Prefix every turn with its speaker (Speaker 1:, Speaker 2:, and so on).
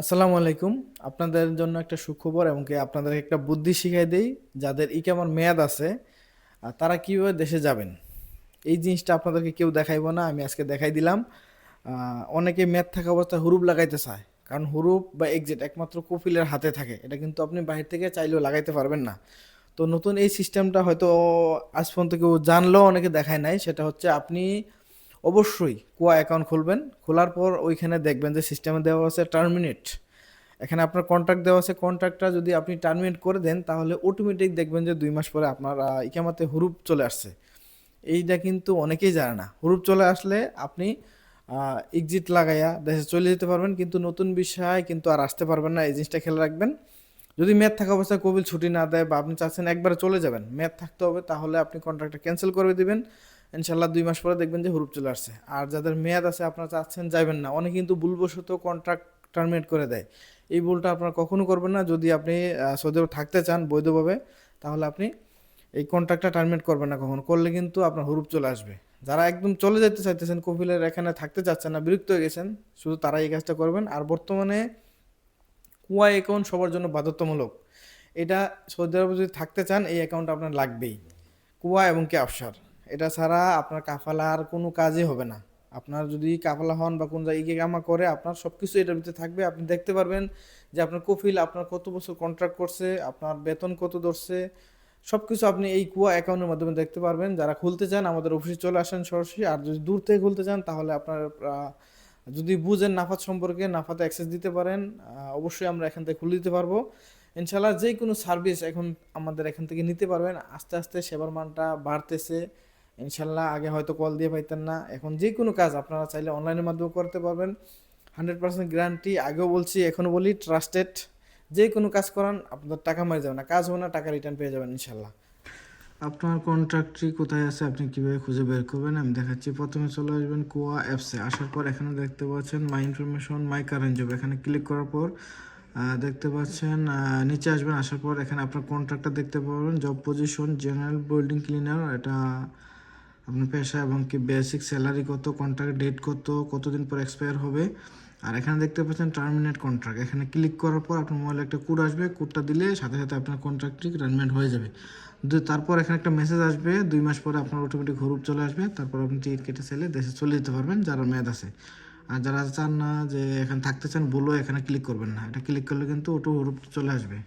Speaker 1: আসসালামু আলাইকুম। আপনাদের জন্য একটা সুখবর এবং কি আপনাদের একটা বুদ্ধি শিখাই দেই, যাদের ই কেমন মেয়াদ আছে তারা কীভাবে দেশে যাবেন? এই জিনিসটা আপনাদেরকে কেউ দেখাইবো না, আমি আজকে দেখাই দিলাম। অনেকে মেয়াদ থাকা অবস্থায় হুরুপ লাগাইতে চায়, কারণ হুরুপ বা এক্সিট একমাত্র কপিলের হাতে থাকে, এটা কিন্তু আপনি বাহির থেকে চাইলেও লাগাইতে পারবেন না। তো নতুন এই সিস্টেমটা হয়তো আজ পর্যন্ত কেউ জানলেও অনেকে দেখায় নাই, সেটা হচ্ছে আপনি অবশ্যই কোয়া অ্যাকাউন্ট খুলবেন। খোলার পর ওইখানে দেখবেন যে সিস্টেমে দেওয়া আছে টার্মিনেট এখানে আপনার কন্ট্রাক্ট দেওয়া আছে। কন্ট্রাক্টটা যদি আপনি টার্মিনেট করে দেন, তাহলে অটোমেটিক দেখবেন যে দুই মাস পরে আপনার ইকামাতে হুরুপ চলে আসছে। এইটা কিন্তু অনেকেই জানে না। হুরুপ চলে আসলে আপনি এক্সিট লাগাইয়া দেশে চলে যেতে পারবেন, কিন্তু নতুন বিষয় কিন্তু আর আসতে পারবেন না। এই জিনিসটা খেয়াল রাখবেন। যদি মেয়াদ থাকা অবস্থায় কবিল ছুটি না দেয় বা আপনি চাচ্ছেন একবারে চলে যাবেন, মেয়াদ থাকতে হবে, তাহলে আপনি কন্ট্রাক্টটা ক্যান্সেল করে দিবেন। ইনশাল্লাহ দুই মাস পরে দেখবেন যে হুরুপ চলে আসছে। আর যাদের মেয়াদ আছে, আপনারা চাচ্ছেন যাবেন না। অনেকে কিন্তু ভুলবশত কন্ট্রাক্ট টার্মিনেট করে দেয়। এই ভুলটা আপনারা কখনো করবেন না। যদি আপনি সৌদি আরব থাকতে চান বৈধভাবে, তাহলে আপনি এই কন্ট্রাক্টটা টার্মিনেট করবেন না কখনো। করলে কিন্তু আপনার হুরুপ চলে আসবে। যারা একদম চলে যেতে চাইতেছেন কপিলের এখানে থাকতে চাচ্ছেন না, বিরক্ত হয়ে গেছেন, শুধু তারাই এই কাজটা করবেন। আর বর্তমানে কুয়া অ্যাকাউন্ট সবার জন্য বাধ্যতামূলক। এটা সৌদি আরবে যদি থাকতে চান, এই অ্যাকাউন্ট আপনার লাগবেই। কুয়া এবং কি আফসার এটা ছাড়া আপনার কাফালা আর কোনো কাজই হবে না। আপনার যদি কাফালা হন বা কোন জায়গায় কামা করে, আপনার সব কিছু এটার ভিতরে থাকবে। আপনি দেখতে পারবেন যে আপনার কফিল আপনার কত বছর কন্ট্রাক্ট করছে, আপনার বেতন কত ধরছে সব কিছু আপনি এই কুয়া অ্যাকাউন্টের মাধ্যমে দেখতে পারবেন। যারা খুলতে চান, আমাদের অফিসে চলে আসেন সরাসরি। আর যদি দূর থেকে খুলতে চান, তাহলে আপনার যদি বুঝেন নাফাত সম্পর্কে, নাফাতে অ্যাক্সেস দিতে পারেন অবশ্যই আমরা এখান থেকে খুলে দিতে পারব। ইনশাল্লাহ যে কোনো সার্ভিস এখন আমাদের এখান থেকে নিতে পারবেন। আস্তে আস্তে সেবার মানটা বাড়তেছে। ইনশাল্লাহ আগে হয়তো কল দিয়ে পাইতেন না। এখন যে কোনো কাজ আপনারা চাইলে অনলাইনের মাধ্যমে করতে পারবেন। হান্ড্রেড পার্সেন্ট গ্যারান্টি আগেও বলছি এখনও বলি ট্রাস্টেড যে কোনো কাজ করান আপনার টাকা মারি যাবে না। কাজ হবে না, টাকা রিটার্ন পেয়ে যাবেন ইনশাল্লাহ।
Speaker 2: আপনার কন্ট্রাক্টটি কোথায় আছে? আপনি কীভাবে খুঁজে বের করবেন? আমি দেখাচ্ছি। প্রথমে চলে আসবেন কোয়া অ্যাপসে আসার পর এখানে দেখতে পাচ্ছেন my information my current job এখানে ক্লিক করার পর দেখতে পাচ্ছেন নিচে আসবেন। আসার পর এখানে আপনার কন্ট্রাক্টটা দেখতে পাবেন job position general building cleaner এটা আপনার পেশা এবং কি বেসিক স্যালারি কত কন্ট্রাক্ট ডেট কত, কতদিন পর এক্সপায়ার হবে? আর এখানে দেখতে পাচ্ছেন টার্মিনেট কন্ট্রাক্ট এখানে ক্লিক করার পর আপনার মোবাইলে একটা কোড আসবে। কোডটা দিলে সাথে সাথে আপনার কন্ট্রাক্টটি টার্মিনেট হয়ে যাবে। তারপর এখানে একটা মেসেজ আসবে। দুই মাস পরে আপনার অটোমেটিক হরুপ চলে আসবে। তারপর আপনি টিকিট কেটে সেলে দেশে চলে যেতে পারবেন, যারা মেয়াদ আছে। আর যারা চান না যে এখানে থাকতে চান, বলো এখানে ক্লিক করবেন না। এটা ক্লিক করলে কিন্তু অটো হরুপ চলে আসবে।